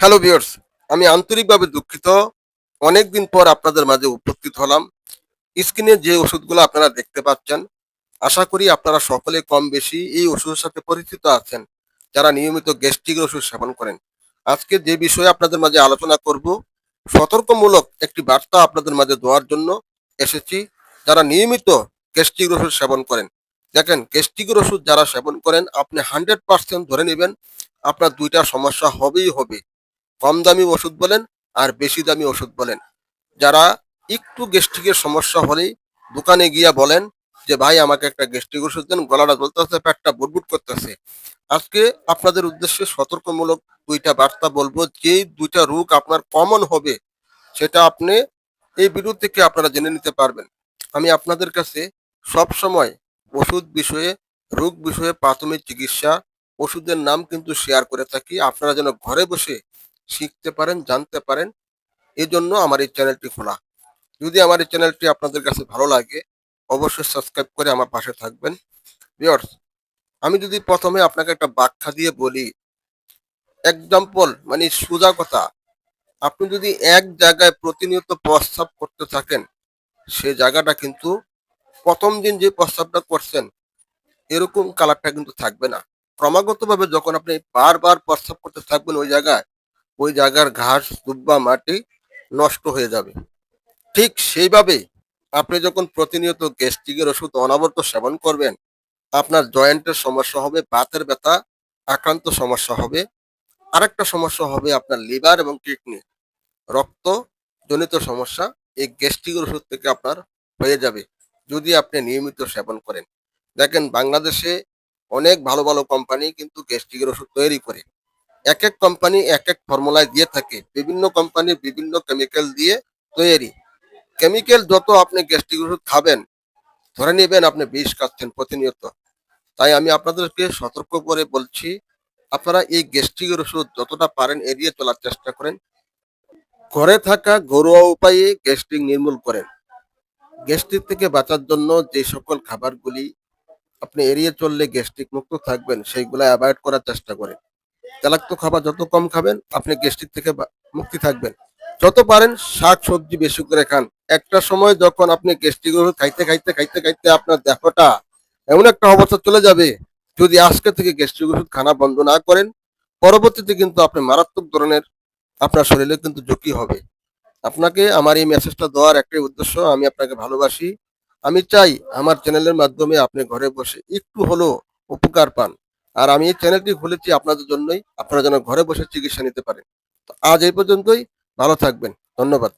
Hello viewers আমি আন্তরিকভাবে দুঃখিত। অনেকদিন পর আপনাদের মাঝে উপস্থিত হলাম। স্ক্রিনে যে ওষুধগুলো আপনারা দেখতে পাচ্ছেন, আশা করি আপনারা সকলে কম বেশি এই ওষুধের সাথে পরিচিত আছেন, যারা নিয়মিত গ্যাস্ট্রিকের ওষুধ সেবন করেন। আজকে যে বিষয়ে আপনাদের মাঝে আলোচনা করব, সতর্কমূলক একটি বার্তা আপনাদের মাঝে দেওয়ার জন্য এসেছি। যারা নিয়মিত গ্যাস্ট্রিক ওষুধ সেবন করেন, দেখেন গ্যাস্ট্রিকের ওষুধ যারা সেবন করেন, আপনি হান্ড্রেড পার্সেন্ট ধরে নেবেন, আপনার দুইটা সমস্যা হবেই হবে। কম দামি ওষুধ বলেন আর বেশি দামি ওষুধ বলেন। যারা একটু গ্যাস্ট্রিকের সমস্যা হলেই দোকানে গিয়া বলেন যে, ভাই, আমাকে একটা গ্যাস্ট্রিক ওষুধ দেন। গলাটা জ্বলতেছে পেটটা বুটবুট করতেছে। আজকে আপনাদের উদ্দেশ্যে সতর্কমূলক দুইটা বার্তা বলব। যে দুইটা রোগ আপনার কমন হবে, সেটা আপনি এই ভিডিও থেকে আপনারা জেনে নিতে পারবেন। আমি আপনাদের কাছে সব সময় ওষুধ বিষয়ে, রোগ বিষয়ে প্রাথমিক চিকিৎসা, ওষুধের নাম কিন্তু শেয়ার করে থাকি। আপনারা যেন ঘরে বসে শিখতে পারেন, জানতে পারেন এই জন্য আমার এই চ্যানেলটি খোলা। যদি আমার এই চ্যানেলটি আপনাদের কাছে ভালো লাগে, অবশ্যই সাবস্ক্রাইব করে আমার পাশে থাকবেন। ভিউয়ার্স, আমি যদি প্রথমে আপনাকে একটা ব্যাখ্যা দিয়ে বলি এক্সাম্পল মানে সোজা কথা, আপনি যদি এক জায়গায় প্রতিনিয়ত প্রস্তাব করতে থাকেন, সে জায়গাটা কিন্তু প্রথম দিন যে প্রস্রাবটা করছেন, এরকম কালারটা কিন্তু থাকবে না। ক্রমাগতভাবে যখন আপনি বারবার প্রস্রাব করতে থাকবেন ওই জায়গায় ওই জায়গার ঘাস, দুব্বা, মাটি নষ্ট হয়ে যাবে। ঠিক সেইভাবে আপনি যখন প্রতিনিয়ত গ্যাস্ট্রিকের ওষুধ অনাবর্ত সেবন করবেন, আপনার জয়েন্টের সমস্যা হবে, বাতের ব্যথা, আক্রান্ত সমস্যা হবে। আরেকটা সমস্যা হবে আপনার লিভার এবং কিডনি। রক্ত জনিত সমস্যা এই গ্যাস্ট্রিকের ওষুধ থেকে আপনার হয়ে যাবে, যদি আপনি নিয়মিত সেবন করেন। দেখেন, বাংলাদেশে অনেক ভালো ভালো কোম্পানি কিন্তু গ্যাস্ট্রিকের ওষুধ তৈরি করে। এক এক কোম্পানি এক এক ফর্মুলায় দিয়ে থাকে। বিভিন্ন কোম্পানি বিভিন্ন কেমিক্যাল দিয়ে তৈরি। কেমিক্যাল যত আপনি গ্যাস্ট্রিক ওষুধ খাবেন, ধরে নেবেন আপনি বিষ খাচ্ছেন প্রতিনিয়ত। তাই আমি আপনাদেরকে সতর্ক করে বলছি, আপনারা এই গ্যাস্ট্রিকের ওষুধ যতটা পারেন এড়িয়ে চলার চেষ্টা করেন। ঘরে থাকা ঘরোয়া উপায়ে গ্যাস্ট্রিক নির্মূল করেন। গ্যাস্ট্রিক থেকে বাঁচার জন্য যে সকল খাবারগুলি আপনি এড়িয়ে চললে গ্যাস্ট্রিক মুক্ত থাকবেন সেইগুলো অ্যাভয়েড করার চেষ্টা করেন। তেলাক্ত খাবার যত কম খাবেন, আপনি গ্যাস্ট্রিক থেকে মুক্তি থাকবেন। যত পারেন শাক, সবজি, বেশি করে খান। একটা সময় যখন আপনি গ্যাস্ট্রিক খাইতে খাইতে খাইতে খাইতে আপনার দেহটা এমন একটা অবস্থা চলে যাবে, যদি আজকে থেকে গ্যাস্ট্রিক ওষুধ খানা বন্ধ না করেন, পরবর্তীতে কিন্তু আপনি মারাত্মক ধরনের আপনার শরীরে কিন্তু ঝুঁকি হবে। আপনাকে আমার এই মেসেজটা দেওয়ার একটাই উদ্দেশ্য, আমি আপনাকে ভালোবাসি। আমি চাই আমার চ্যানেলের মাধ্যমে আপনি ঘরে বসে একটু হলেও উপকার পান। আর আমি এই চ্যানেলটি খুলেছি আপনাদের জন্যই। আপনারা যেন ঘরে বসে চিকিৎসা নিতে পারেন। তো আজ এই পর্যন্তই। ভালো থাকবেন। ধন্যবাদ।